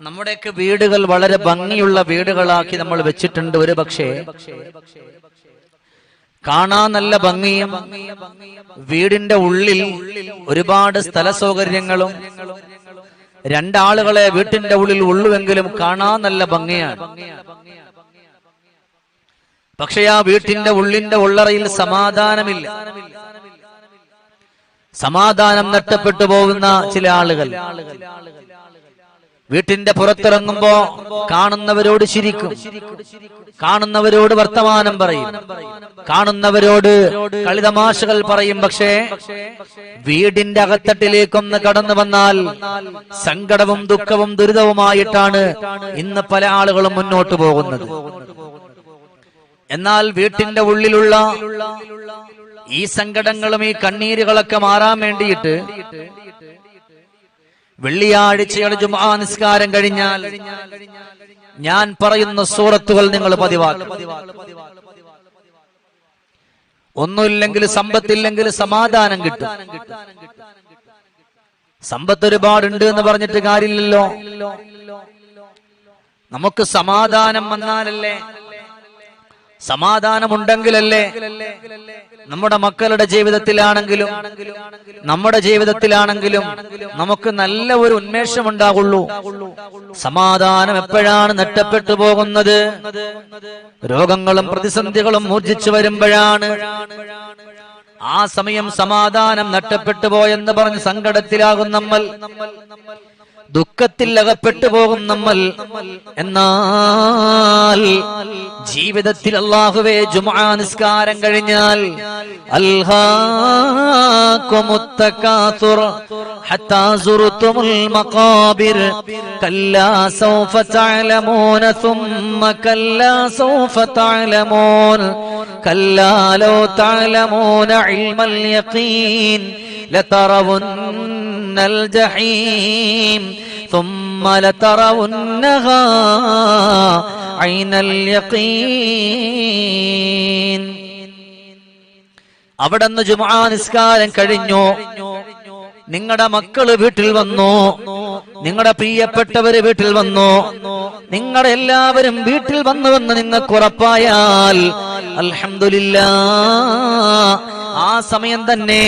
നമ്മുടെയൊക്കെ വീടുകൾ വളരെ ഭംഗിയുള്ള വീടുകളാക്കി നമ്മൾ വെച്ചിട്ടുണ്ട് ഒരു പക്ഷേ കാണാൻ നല്ല ഭംഗിയും വീടിന്റെ ഉള്ളിൽ ഒരുപാട് സ്ഥല സൗകര്യങ്ങളും രണ്ടാളുകളെ വീട്ടിന്റെ ഉള്ളിൽ ഉള്ളുവെങ്കിലും കാണാൻ നല്ല ഭംഗിയാണ്. പക്ഷെ ആ വീട്ടിന്റെ ഉള്ളിന്റെ ഉള്ളറയിൽ സമാധാനമില്ല. സമാധാനം നഷ്ടപ്പെട്ടു പോകുന്ന ചില ആളുകൾ. വീട്ടിന്റെ പുറത്തിറങ്ങുമ്പോ കാണുന്നവരോട് ചിരിക്കും. കാണുന്നവരോട് വർത്തമാനം പറയും. കാണുന്നവരോട് കളിതമാശകൾ പറയും. പക്ഷേ വീടിന്റെ അകത്തട്ടിലേക്കൊന്ന് കടന്നു വന്നാൽ സങ്കടവും ദുഃഖവും ദുരിതവുമായിട്ടാണ് ഇന്ന് പല ആളുകളും മുന്നോട്ട് പോകുന്നത്. എന്നാൽ വീട്ടിന്റെ ഉള്ളിലുള്ള ഈ സങ്കടങ്ങളും ഈ കണ്ണീരുകളൊക്കെ മാറാൻ വേണ്ടിയിട്ട് വെള്ളിയാഴ്ചയുടെ ജുമാ നിസ്കാരം കഴിഞ്ഞാൽ ഞാൻ പറയുന്ന സൂറത്തുകൾ നിങ്ങൾ പതിവാക്കും ഒന്നുമില്ലെങ്കിൽ സമ്പത്തില്ലെങ്കിൽ സമാധാനം കിട്ടും. സമ്പത്ത് ഒരുപാടുണ്ട് എന്ന് പറഞ്ഞിട്ട് കാര്യമില്ലല്ലോ. നമുക്ക് സമാധാനം വന്നാലല്ലേ? സമാധാനമുണ്ടെങ്കിലല്ലേ നമ്മുടെ മക്കളുടെ ജീവിതത്തിലാണെങ്കിലും നമ്മുടെ ജീവിതത്തിലാണെങ്കിലും നമുക്ക് നല്ല ഒരു ഉന്മേഷം ഉണ്ടാകുള്ളൂ സമാധാനം എപ്പോഴാണ് നഷ്ടപ്പെട്ടു പോകുന്നത്? രോഗങ്ങളും പ്രതിസന്ധികളും മൂർജിച്ചു വരുമ്പോഴാണ്. ആ സമയം സമാധാനം നഷ്ടപ്പെട്ടു പോയെന്ന് പറഞ്ഞ് സങ്കടത്തിലാകും നമ്മൾ. ദുഃഖത്തിൽ അകപ്പെട്ടു പോകും നമ്മൾ. എന്നാൽ ജീവിതത്തിൽ അള്ളാഹുവേ ജുമാ നിസ്കാരം കഴിഞ്ഞാൽ അൽഹാക്കുമുത്തക്കാസുർ لترون الجحيم ثم لترونها عين اليقين അവിടുന്ന് ജുമാ നിസ്കാരം കഴിഞ്ഞു നിങ്ങളുടെ മക്കള് വീട്ടിൽ വന്നു നിങ്ങളുടെ പ്രിയപ്പെട്ടവര് വീട്ടിൽ വന്നു നിങ്ങളുടെ എല്ലാവരും വീട്ടിൽ വന്നുവെന്ന് നിങ്ങൾക്ക് ഉറപ്പായാൽ അൽഹംദുലില്ല ആ സമയം തന്നെ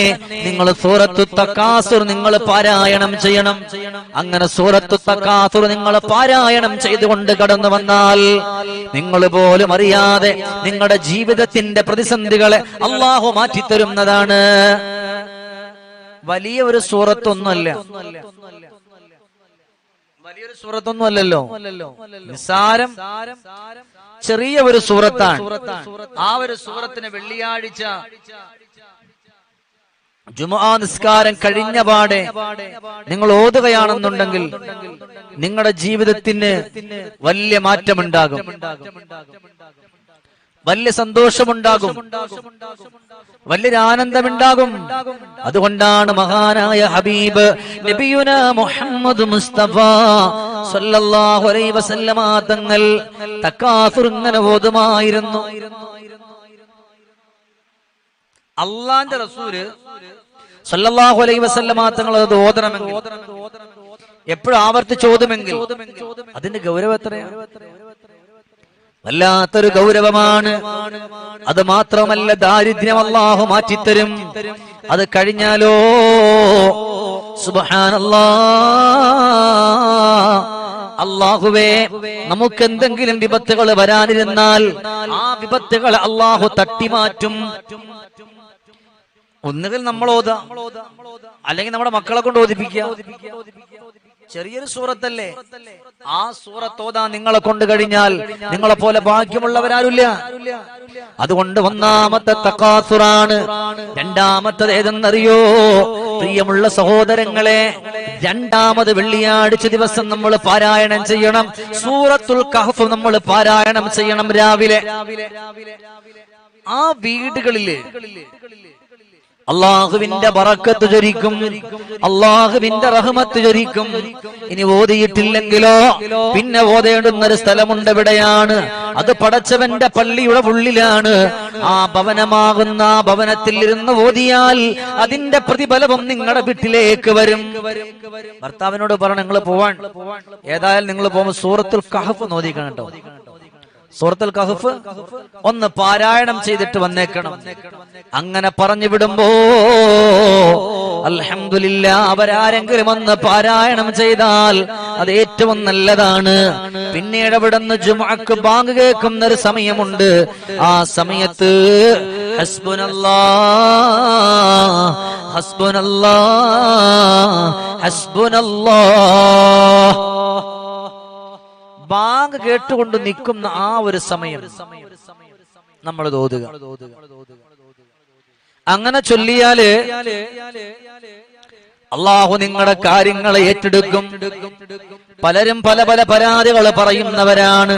നിങ്ങൾ സൂറത്തു തക്കാസുർ നിങ്ങൾ പാരായണം ചെയ്യണം. അങ്ങനെ സൂറത്തു തക്കാസുർ നിങ്ങൾ പാരായണം ചെയ്തുകൊണ്ട് കടന്നു വന്നാൽ നിങ്ങൾ പോലും അറിയാതെ നിങ്ങളുടെ ജീവിതത്തിന്റെ പ്രതിസന്ധികളെ അള്ളാഹു മാറ്റിത്തരുന്നതാണ്. വലിയ ഒരു സൂറത്തൊന്നുമല്ല. വലിയൊരു സൂറത്തൊന്നും അല്ലല്ലോ നിസാരം ചെറിയ ഒരു സൂറത്താണ്. ആ ഒരു സൂറത്തിന് വെള്ളിയാഴ്ച ജുമാ നിസ്കാരം കഴിഞ്ഞ പാടെ നിങ്ങൾ ഓതുകയാണെന്നുണ്ടെങ്കിൽ നിങ്ങളുടെ ജീവിതത്തിന് വലിയ മാറ്റമുണ്ടാകും. വലിയ സന്തോഷമുണ്ടാകും. വലിയൊരു ആനന്ദമുണ്ടാകും. അതുകൊണ്ടാണ് മഹാനായ ഹബീബ് നബിയുന മുഹമ്മദ് മുസ്തഫ സല്ലല്ലാഹു അലൈഹി വസല്ലമ തങ്ങൾ ഇങ്ങനെ ഓതുമായിരുന്നു. അള്ളാന്റെ റസൂൽ സല്ലല്ലാഹു അലൈഹി വസല്ലമ അത് ഓതണമെങ്കിൽ എപ്പോഴും ആവർത്തിച്ച് ഓതുമെങ്കിൽ അതിന്റെ ഗൗരവം എത്രയാണ് വല്ലാത്തൊരു ഗൗരവമാണ്. അത് മാത്രമല്ല ദാരിദ്ര്യം അള്ളാഹു മാറ്റിത്തരും. അത് കഴിഞ്ഞാലോ? അള്ളാഹുവേ നമുക്ക് എന്തെങ്കിലും വിപത്തുകൾ വരാനിരുന്നാൽ ആ വിപത്തുകൾ അള്ളാഹു തട്ടിമാറ്റും. ഒന്നുകിൽ നമ്മൾ ഓതാം അല്ലെങ്കിൽ നമ്മുടെ മക്കളെ കൊണ്ട് ഓദിപ്പിക്കുക ചെറിയൊരു സൂറത്തല്ലേ? ആ സൂറത്തോതാ നിങ്ങളെ കൊണ്ട് കഴിഞ്ഞാൽ നിങ്ങളെ പോലെ ഭാഗ്യമുള്ളവരാരുമില്ല. അതുകൊണ്ട് ഒന്നാമത്തെ തക്കാസുറാണ് രണ്ടാമത്തത് ഏതെന്നറിയോ? പ്രിയമുള്ള സഹോദരങ്ങളെ രണ്ടാമത് വെള്ളിയാഴ്ച ദിവസം നമ്മൾ പാരായണം ചെയ്യണം. സൂറത്തുൽ കഹഫ് നമ്മൾ പാരായണം ചെയ്യണം രാവിലെ. ആ വീടുകളിൽ അള്ളാഹുവിന്റെ ബറക്കത്ത് ചൊരിക്കും അള്ളാഹുവിന്റെ റഹ്മത്ത് ചൊരിക്കും ഇനി ഓതിയിട്ടില്ലെങ്കിലോ? പിന്നെ ഓതേണ്ടുന്ന ഒരു സ്ഥലമുണ്ട് എവിടെയാണ് അത് പടച്ചവന്റെ പള്ളിയുടെ ഉള്ളിലാണ്. ആ ഭവനമാകുന്ന ആ ഭവനത്തിൽ ഇരുന്ന് ഓതിയാൽ അതിന്റെ പ്രതിഫലവും നിങ്ങളുടെ വീട്ടിലേക്ക് വരും. ഭർത്താവിനോട് പറഞ്ഞു നിങ്ങൾ പോവാൻ. ഏതായാലും നിങ്ങൾ പോകുമ്പോൾ സൂറത്തുൽ കഹഫ് നോദിക്കണം കേട്ടോ. സൂറത്തുൽ കഹഫ് ഒന്ന് പാരായണം ചെയ്തിട്ട് വന്നേക്കണം. അങ്ങനെ പറഞ്ഞു വിടുമ്പോ അലഹമില്ല അവരാരെങ്കിലും ഒന്ന് പാരായണം ചെയ്താൽ അത് ഏറ്റവും നല്ലതാണ്. പിന്നീട് അവിടുന്ന് ജുമാക്ക് ബാങ്ക് കേൾക്കുന്ന ഒരു സമയമുണ്ട്. ആ സമയത്ത് ഹസ്ബുനല്ലാ ഹസ്ബുനല്ലാ ഹസ്ബുനല്ലാ. ബാങ്ക് കേട്ടുകൊണ്ട് നിൽക്കുന്ന ആ ഒരു സമയം നമ്മൾ തോതുക അങ്ങനെ ചൊല്ലിയാൽ അള്ളാഹു നിങ്ങളുടെ കാര്യങ്ങളെ ഏറ്റെടുക്കും. പലരും പല പല പരാതികൾ പറയുന്നവരാണ്.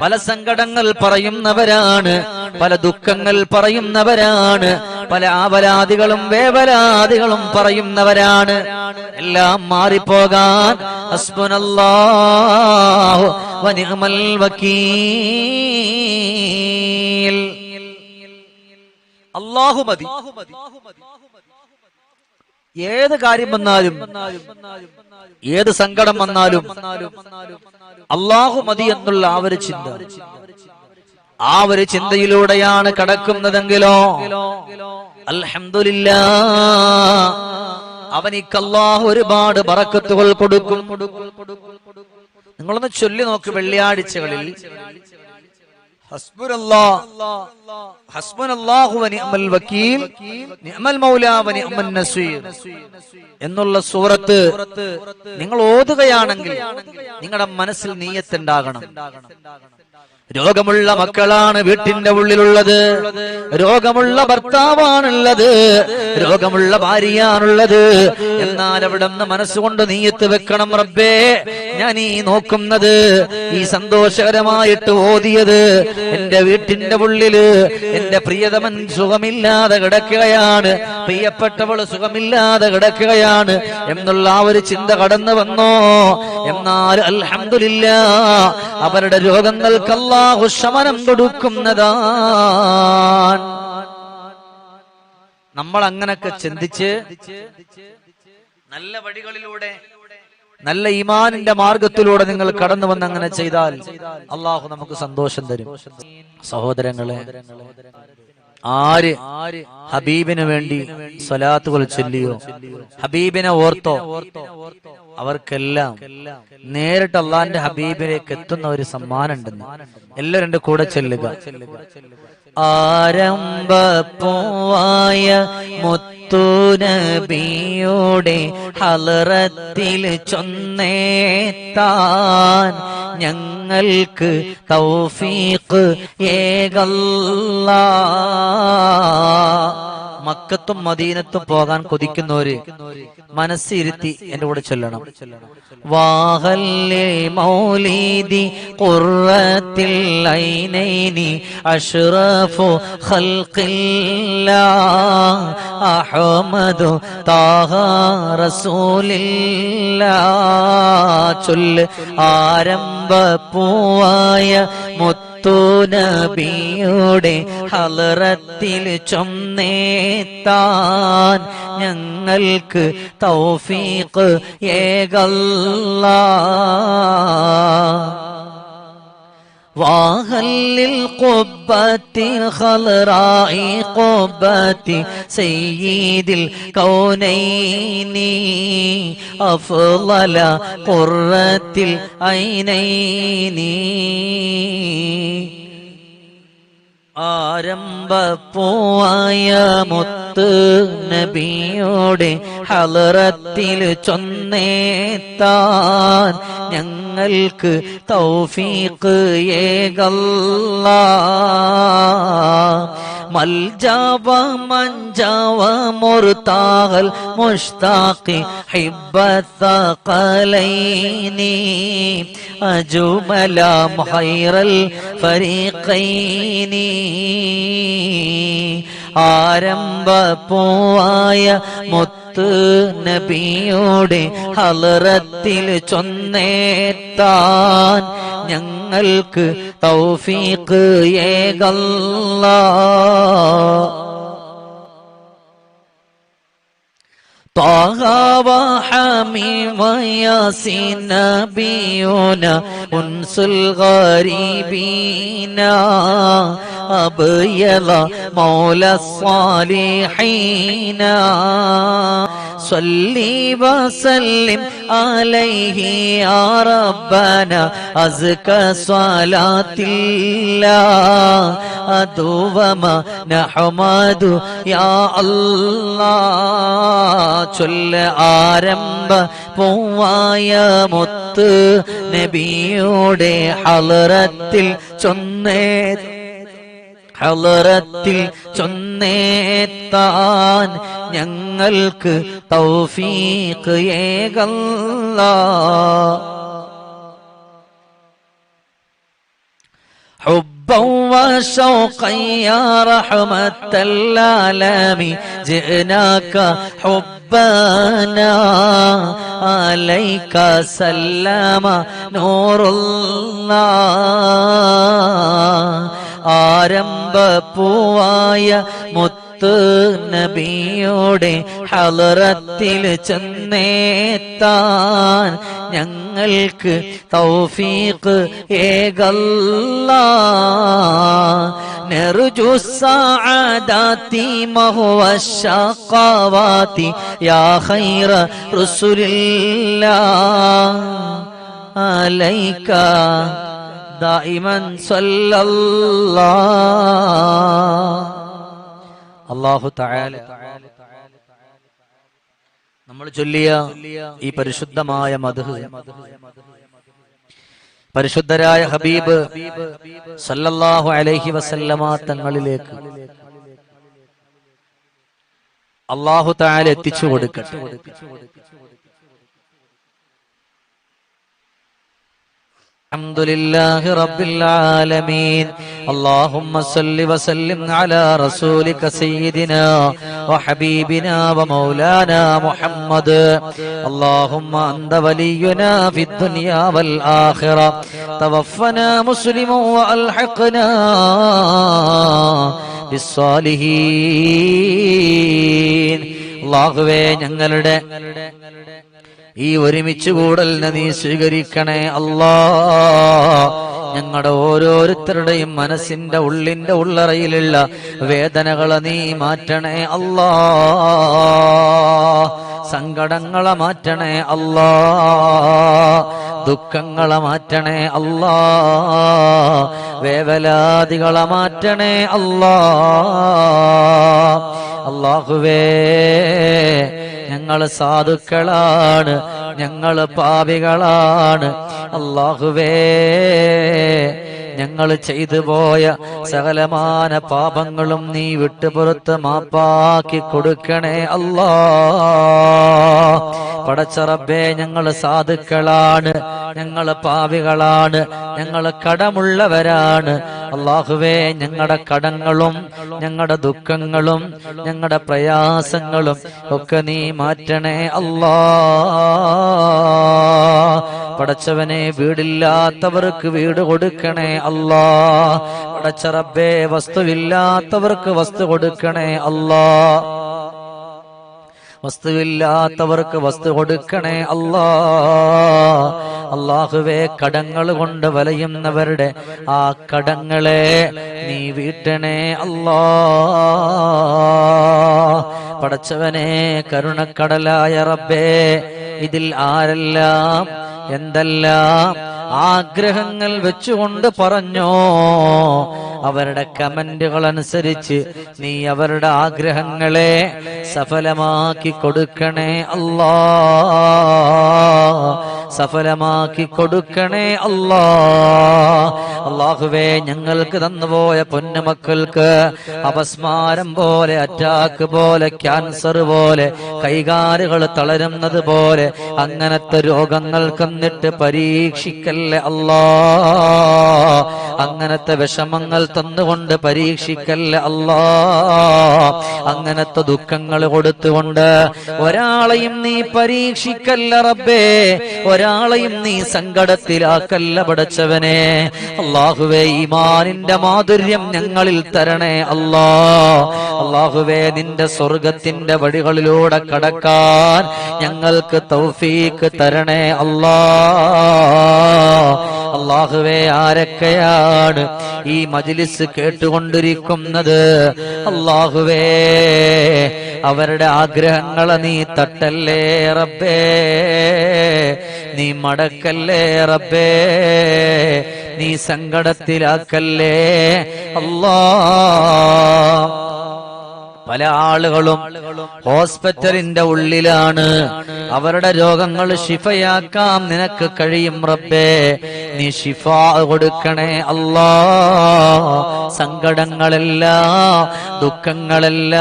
പല സങ്കടങ്ങൾ പറയുന്നവരാണ്. പല ദുഃഖങ്ങൾ പറയുന്നവരാണ്. പല ആവലാദികളും വേവലാദികളും പറയുന്നവരാണ്. എല്ലാം മാറിപ്പോകാൻ ഹസ്ബുനല്ലാഹു വക്കീൽ. അള്ളാഹു ഏത് കാര്യം വന്നാലും ഏത് സങ്കടം വന്നാലും അള്ളാഹു മതി എന്നുള്ള ആ ഒരു ചിന്ത. ആ ഒരു ചിന്തയിലൂടെയാണ് കടക്കുന്നതെങ്കിലോ? അൽഹംദുലില്ലാ. അവനിക്ക് അള്ളാഹു ഒരുപാട് പറക്കത്തുകൾ കൊടുക്കും. നിങ്ങളൊന്ന് ചൊല്ലി നോക്ക് വെള്ളിയാഴ്ചകളിൽ. എന്നുള്ള സൂറത്ത് നിങ്ങൾ ഓതുകയാണെങ്കിൽ നിങ്ങളുടെ മനസ്സിൽ നീയത്തുണ്ടാകണം. രോഗമുള്ള മക്കളാണ് വീട്ടിന്റെ ഉള്ളിലുള്ളത്. രോഗമുള്ള ഭർത്താവാണുള്ളത്. രോഗമുള്ള ഭാര്യയാണുള്ളത്. എന്നാൽ അവിടെ നിന്ന് മനസ്സുകൊണ്ട് നീയത്ത് വെക്കണം റബ്ബേ. ഞാൻ ഈ നോക്കുന്നത് ഈ സന്തോഷകരമായിട്ട് ഓതിയത് എന്റെ വീട്ടിന്റെ ഉള്ളിൽ എന്റെ പ്രിയതമൻ സുഖമില്ലാതെ കിടക്കുകയാണ് പ്രിയപ്പെട്ടവൾ സുഖമില്ലാതെ കിടക്കുകയാണ് എന്നുള്ള ആ ഒരു ചിന്ത കടന്നു വന്നോ? എന്നാൽ അലഹമില്ല അവരുടെ രോഗങ്ങൾക്കല്ലാഹു ശമനം കൊടുക്കുന്നതാണ്. നമ്മൾ അങ്ങനൊക്കെ ചിന്തിച്ച് നല്ല വഴികളിലൂടെ നല്ല ഈമാനിന്റെ മാർഗത്തിലൂടെ നിങ്ങൾ കടന്നു വന്ന് അങ്ങനെ ചെയ്താൽ അള്ളാഹു നമുക്ക് സന്തോഷം തരും. സഹോദരങ്ങളെ ആര് ഹബീബിന് വേണ്ടി സ്വലാത്തുകൾ ചൊല്ലിയോ ഹബീബിനെ ഓർത്തോ അവർക്കെല്ലാം നേരിട്ട് അള്ളാന്റെ ഹബീബിലേക്ക് എത്തുന്ന ഒരു സമ്മാനം ഉണ്ടെന്ന് എല്ലാവരും എന്റെ കൂടെ ചെല്ലുക. ആരംഭപ്പൂവായ മുത്തുനബിയുടെ ഹലറത്തിൽ ചൊന്നേത്താൻ ഞങ്ങൾക്ക് തൗഫീഖ് ഏകല്ല. മക്കത്തും മദീനത്തും പോകാൻ കൊതിക്കുന്നവര് മനസ്സിരുത്തി എന്റെ കൂടെ ചൊല്ലണം. വാഹല്ലേ മൗലീദി ഖുറത്തിൽ ഐനൈനി അഷ്റഫു ഖൽഖില്ലാ അഹ്മദു താഹ റസൂലില്ലാ ചൊല്ല് ആരംഭ പൂവായ മുത്ത നബിയുടെ ഹലറത്തിൽ ചൊന്നേത്താൻ ഞങ്ങൾക്ക് തൗഫീഖ് ഏകല്ല. واهل القبة الخضراء قبة سيد الكونين أفضل قرة العينين ആരംഭപ്പൂവായ മുത്ത് നബിയോടെ ഹലറത്തിൽ ചൊന്നേത്താൻ ഞങ്ങൾക്ക് തൗഫീഖ് ഏകല്ല. മൽജാവ മഞ്ചാവ മുർതാഹൽ മുഷ്താഖി ഹിബ്ബത്തഖലൈനി അജുമല ഖൈറൽ ഫരീഖൈനി. ആരംഭപ്പൂവായ മുത്ത് നബിയോടെ ഹലറത്തിൽ ചൊന്നേത്താൻ ഞങ്ങൾ ഞങ്ങൾക്ക് തൗഫീഖ് ഏകല്ല. طه وحميم وياسين نبينا أنس الغريبين. أبيض مولى الصالحين. صلي وسلم عليه يا ربنا أزكى صلاة الله. أدوما نحمد يا الله. ചൊല്ല ആരംഭ പൂവായ മുത്ത് നബിയുടെ ഹലറത്തിൽ ചൊന്നേ ഹലറത്തിൽ ചൊന്നേത്താൻ ഞങ്ങൾക്ക് തൗഫീഖ് ഏകല്ല. حبا وشوقا يا رحمة العالمين جئناك حبنا عليك سلم نور الله ആരംഭ പൂവായ മുത്ത് നബിയുടെ ഹലറത്തിൽ ചെന്നേത്താൻ ഞങ്ങൾക്ക് തൗഫീഖ് ഏകല്ല نرجو السعادات ما هو الشقوات يا خير رسل الله عليك دائما صلى الله അള്ളാഹു തആല. നമ്മൾ ചൊല്ലിയ ഈ പരിശുദ്ധമായ മധു പരിശുദ്ധരായ ഹബീബ് സല്ലല്ലാഹു അലൈഹി വസല്ലമ തങ്ങളിലേക്ക് അള്ളാഹു താല എത്തിച്ചു കൊടുക്കട്ടെ. الحمد لله رب العالمين اللهم صل وسلم على رسولك سيدنا وحبيبنا ومولانا محمد اللهم أنت ولينا في الدنيا والآخرة توفنا مسلما وألحقنا بالصالحين അള്ളാഹുവേ ഞങ്ങളുടെ ഈ ഒരുമിച്ച് കൂടലിനെ നീ സ്വീകരിക്കണേ അല്ലാ. ഞങ്ങളുടെ ഓരോരുത്തരുടെയും മനസ്സിന്റെ ഉള്ളിന്റെ ഉള്ളറയിലുള്ള വേദനകളെ നീ മാറ്റണേ അല്ലാ. സങ്കടങ്ങളെ മാറ്റണേ അല്ലാ. ദുഃഖങ്ങളെ മാറ്റണേ അല്ലാ. വേവലാദികളെ മാറ്റണേ അല്ലാ. അള്ളാഹുവേ ഞങ്ങൾ സാധുക്കളാണ്. ഞങ്ങൾ പാപികളാണ്. അള്ളാഹുവേ ഞങ്ങൾ ചെയ്തു പോയ സകലമാന പാപങ്ങളും നീ വിട്ടുപുറത്ത് മാപ്പാക്കി കൊടുക്കണേ അല്ലാ. പടച്ചറബേ ഞങ്ങൾ സാധുക്കളാണ്. ഞങ്ങൾ പാവികളാണ് ഞങ്ങൾ കടമുള്ളവരാണ്. അള്ളാഹുവേ ഞങ്ങളുടെ കടങ്ങളും ഞങ്ങളുടെ ദുഃഖങ്ങളും ഞങ്ങളുടെ പ്രയാസങ്ങളും ഒക്കെ നീ മാറ്റണേ അല്ലാ. പടച്ചവനെ വീടില്ലാത്തവർക്ക് വീട് കൊടുക്കണേ അല്ലാ. പടച്ചറബേ വസ്തുവില്ലാത്തവർക്ക് വസ്തു കൊടുക്കണേ അല്ലാ. വസ്തുവില്ലാത്തവർക്ക് വസ്തു കൊടുക്കണേ അല്ലാ. അള്ളാഹുവേ കടങ്ങൾ കൊണ്ട് വലയുന്നവരുടെ ആ കടങ്ങളെ നീ വീട്ടണേ അല്ലാ. പടച്ചവനെ കരുണക്കടലായ റബ്ബേ ഇതിൽ ആരെല്ലാം എന്തെല്ലാം ആഗ്രഹങ്ങൾ വെച്ചുകൊണ്ട് പറഞ്ഞോ? അവരുടെ കമന്റുകൾ അനുസരിച്ച് നീ അവരുടെ ആഗ്രഹങ്ങളെ സഫലമാക്കി കൊടുക്കണേ അല്ലാ. സഫലമാക്കി കൊടുക്കണേ അല്ലാ. അള്ളാഹുവേ ഞങ്ങൾക്ക് തന്നുപോയ പൊന്നുമക്കൾക്ക് അപസ്മാരം പോലെ അറ്റാക്ക് പോലെ ക്യാൻസർ പോലെ കൈകാലുകൾ തളരുന്നത് പോലെ അങ്ങനത്തെ രോഗങ്ങൾ കന്നിട്ട് പരീക്ഷിക്കല്ലേ അല്ലാ? അങ്ങനത്തെ വിഷമങ്ങൾ തന്നുകൊണ്ട് പരീക്ഷിക്കല്ലേ അല്ലാ? അങ്ങനത്തെ ദുഃഖങ്ങൾ കൊടുത്തുകൊണ്ട് ഒരാളെയും നീ പരീക്ഷിക്കല്ല റബ്ബേ ഒരാളെയും നീ സങ്കടത്തിലാക്കല്ല പടച്ചവനെ. അള്ളാഹുവേ ഈമാനിന്റെ മാധുര്യം ഞങ്ങളിൽ തരണേ അല്ലാ. അള്ളാഹുവേ നിന്റെ സ്വർഗത്തിന്റെ വഴികളിലൂടെ കടക്കാൻ ഞങ്ങൾക്ക് തൗഫീക്ക് തരണേ അല്ലാ. അള്ളാഹുവേ ആരൊക്കെയാണ് ഈ മജിലിസ് കേട്ടുകൊണ്ടിരിക്കുന്നത്? അള്ളാഹുവേ അവരുടെ ആഗ്രഹങ്ങളെ നീ തട്ടല്ലേ റബ്ബേ? നീ മടക്കല്ലേ റബ്ബേ? നീ സങ്കടത്തിലാക്കല്ലേ? അല്ലാ. പല ആളുകളും ഹോസ്പിറ്റലിന്റെ ഉള്ളിലാണ്. അവരുടെ രോഗങ്ങൾ ശിഫയാക്കാം. നിനക്ക് കഴിയും റബ്ബേ. നീ ഷിഫ കൊടുക്കണേ അല്ലാ. സങ്കടങ്ങളല്ല ദുഃഖങ്ങളല്ല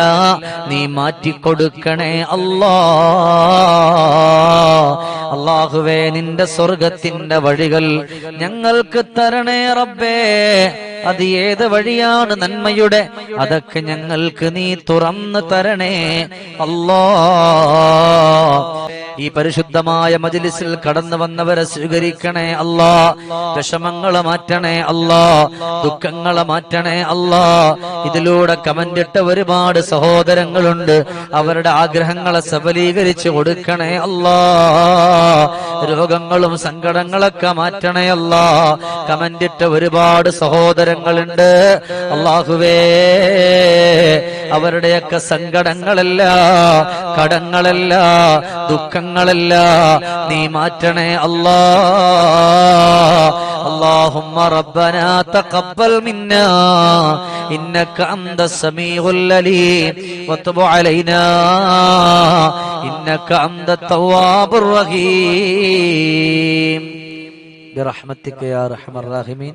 നീ മാറ്റിക്കൊടുക്കണേ അല്ലാ. അള്ളാഹുവേ നിന്റെ സ്വർഗത്തിന്റെ വഴികൾ ഞങ്ങൾക്ക് തരണേ റബ്ബേ. അത് ഏത് വഴിയാണ് നന്മയുടെ? അതൊക്കെ ഞങ്ങൾക്ക് നീ തുറന്നു തരണേ. അല്ലാ. ഈ പരിശുദ്ധമായ മജിലിസിൽ കടന്നു വന്നവരെ സ്വീകരിക്കണേ അല്ലാ. വിഷമങ്ങളെ മാറ്റണേ അല്ലാ. ദുഃഖങ്ങളെ മാറ്റണേ അല്ലാ. ഇതിലൂടെ കമന്റിട്ട ഒരുപാട് സഹോദരങ്ങളുണ്ട്. അവരുടെ ആഗ്രഹങ്ങളെ സബലീകരിച്ച് കൊടുക്കണേ അല്ലാ. രോഗങ്ങളും സങ്കടങ്ങളൊക്കെ മാറ്റണേ അല്ലാ. കമന്റിട്ട ഒരുപാട് സഹോദരങ്ങളുണ്ട്. അള്ളാഹുവേ അവരുടെയൊക്കെ സങ്കടങ്ങളല്ല കടങ്ങളല്ല ദുഃഖങ്ങളല്ല നീ മാറ്റണേ അല്ലാ اللهم ربنا تقبل منا إنك أنت السميع العليم وتب علينا إنك أنت التواب الرحيم برحمتك يا أرحم الراحمين